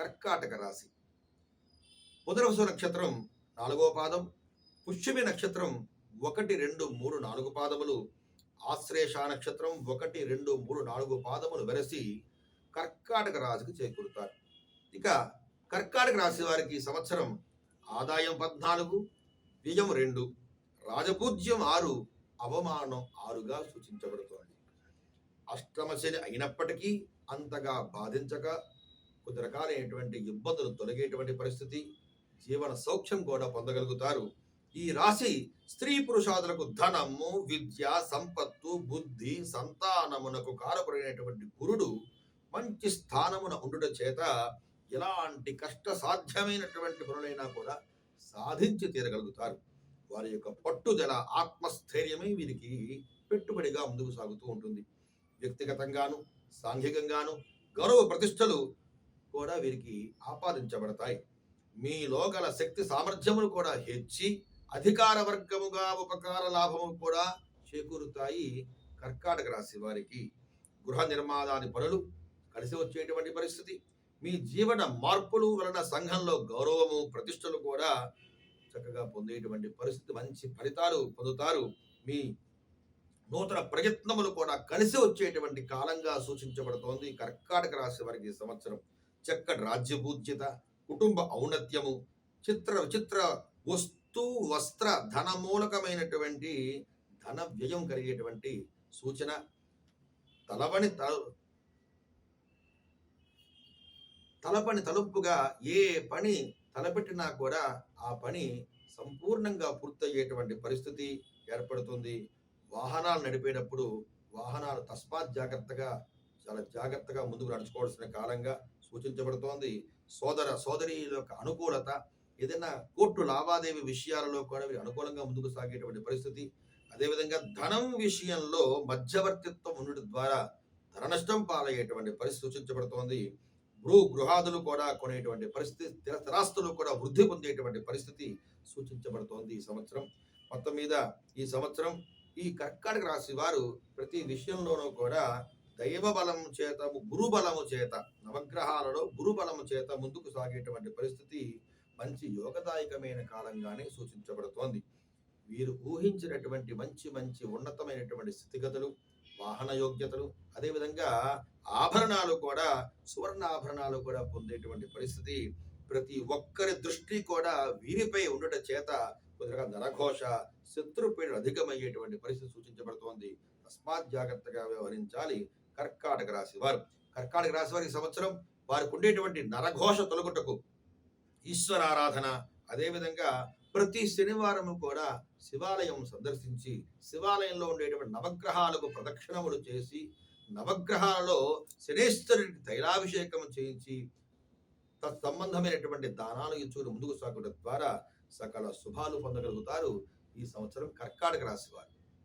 కర్కాటక రాశి. పునర్వసు నక్షత్రం నాలుగో పాదం పుష్యమి నక్షత్రం ఒకటి రెండు మూడు నాలుగు పాదములు ఆశ్లేష నక్షత్రం ఒకటి రెండు మూడు నాలుగు పాదములు వెరసి కర్కాటక రాశికి చేకూరుతారు. ఇక కర్కాటక రాశి వారికి సంవత్సరం ఆదాయం పద్నాలుగు వ్యయం రెండు రాజపూజ్యం ఆరు అవమానం ఆరుగా సూచించబడుతోంది. అష్టమ శని అయినప్పటికీ అంతగా బాధించక కొద్ది రకాలైనటువంటి ఇబ్బందులు తొలగేటువంటి పరిస్థితి జీవన సౌఖ్యం కూడా పొందగలుగుతారు. ఈ రాశి స్త్రీ పురుషాదులకు ధనము విద్య సంపత్తు బుద్ధి సంతానమునకు కారపడినటువంటి గురుడు మంచి స్థానమున ఉండుట చేత ఎలాంటి కష్ట సాధ్యమైనటువంటి పనులైనా కూడా సాధించి తీరగలుగుతారు. వారి యొక్క పట్టుదల ఆత్మస్థైర్యమే వీరికి పెట్టుబడిగా ముందుకు సాగుతూ ఉంటుంది. వ్యక్తిగతంగాను సాంఘికంగాను గౌరవ ప్రతిష్టలు కూడా వీరికి ఆపాదించబడతాయి. మీలో గల శక్తి సామర్థ్యములు కూడా హెచ్చి అధికార వర్గముగా ఉపకార లాభము కూడా చేకూరుతాయి కర్కాటక రాశి వారికి. గృహ నిర్మాణాది పనులు కలిసి వచ్చేటువంటి పరిస్థితి. మీ జీవన మార్పులు వలన సంఘంలో గౌరవము ప్రతిష్టలు కూడా చక్కగా పొందేటువంటి పరిస్థితి మంచి ఫలితాలు పొందుతారు. మీ నూతన ప్రయత్నములు కూడా కలిసి వచ్చేటువంటి కాలంగా సూచించబడుతోంది కర్కాటక రాశి వారికి సంవత్సరం. చక్కటి రాజ్యపూజ్యత కుటుంబ ఔన్నత్యము చిత్ర విచిత్ర వస్తు వస్త్ర ధన మూలకమైనటువంటి ధన వ్యయం కలిగేటువంటి సూచన. తలవని తల తలపని తలుపుగా ఏ పని తలపెట్టినా కూడా ఆ పని సంపూర్ణంగా పూర్తయ్యేటువంటి పరిస్థితి ఏర్పడుతుంది. వాహనాలు నడిపేటప్పుడు వాహనాలు తస్మాత్ జాగ్రత్తగా చాలా జాగ్రత్తగా ముందుకు నడుచుకోవాల్సిన కాలంగా సూచించబడుతోంది. సోదర సోదరి యొక్క అనుకూలత ఏదైనా కోర్టు లావాదేవీ విషయాలలో కూడా వీరు అనుకూలంగా ముందుకు సాగేటువంటి పరిస్థితి. అదేవిధంగా ధనం విషయంలో మధ్యవర్తిత్వం ఉండడం ద్వారా ధన నష్టం పాలయ్యేటువంటి పరిస్థితి సూచించబడుతోంది. భూ గృహాదులు కూడా కొనేటువంటి పరిస్థితి స్థిరాస్తులు కూడా వృద్ధి పొందేటువంటి పరిస్థితి సూచించబడుతోంది ఈ సంవత్సరం. మొత్తం మీద ఈ సంవత్సరం ఈ కర్కాటక రాశి వారు ప్రతి విషయంలోనూ కూడా దైవ బలము చేత గురు బలము చేత నవగ్రహాలలో గురు బలము చేత ముందుకు సాగేటువంటి పరిస్థితి మంచి యోగదాయకమైన కాలంగానే సూచించబడుతోంది. వీరు ఊహించినటువంటి మంచి మంచి ఉన్నతమైనటువంటి స్థితిగతులు వాహన యోగ్యతలు అదేవిధంగా ఆభరణాలు కూడా సువర్ణ ఆభరణాలు కూడా పొందేటువంటి పరిస్థితి. ప్రతి ఒక్కరి దృష్టి కూడా వీరిపై ఉండట చేత కొద్దిగా నరఘోష శత్రుపీడ అధికమయ్యేటువంటి పరిస్థితి సూచించబడుతోంది. తస్మాత్ జాగ్రత్తగా వ్యవహరించాలి. కర్కాటక రాశి వారు. కర్కాటక రాశి వారి సంవత్సరం వారికి ఉండేటువంటి నరఘోష తొలగుటకు ఈశ్వరారాధన అదేవిధంగా ప్రతి శనివారం కూడా శివాలయం సందర్శించి శివాలయంలో ఉండేటువంటి నవగ్రహాలకు ప్రదక్షిణములు చేసి నవగ్రహాలలో శనేశ్వరుడికి తైలాభిషేకం చేయించి తత్సంబంధమైనటువంటి దానాలు ఇచ్చుకుని ముందుకు సాగడం ద్వారా సకల శుభాలు పొందగలుగుతారు ఈ సంవత్సరం కర్కాటక రాశి వారు.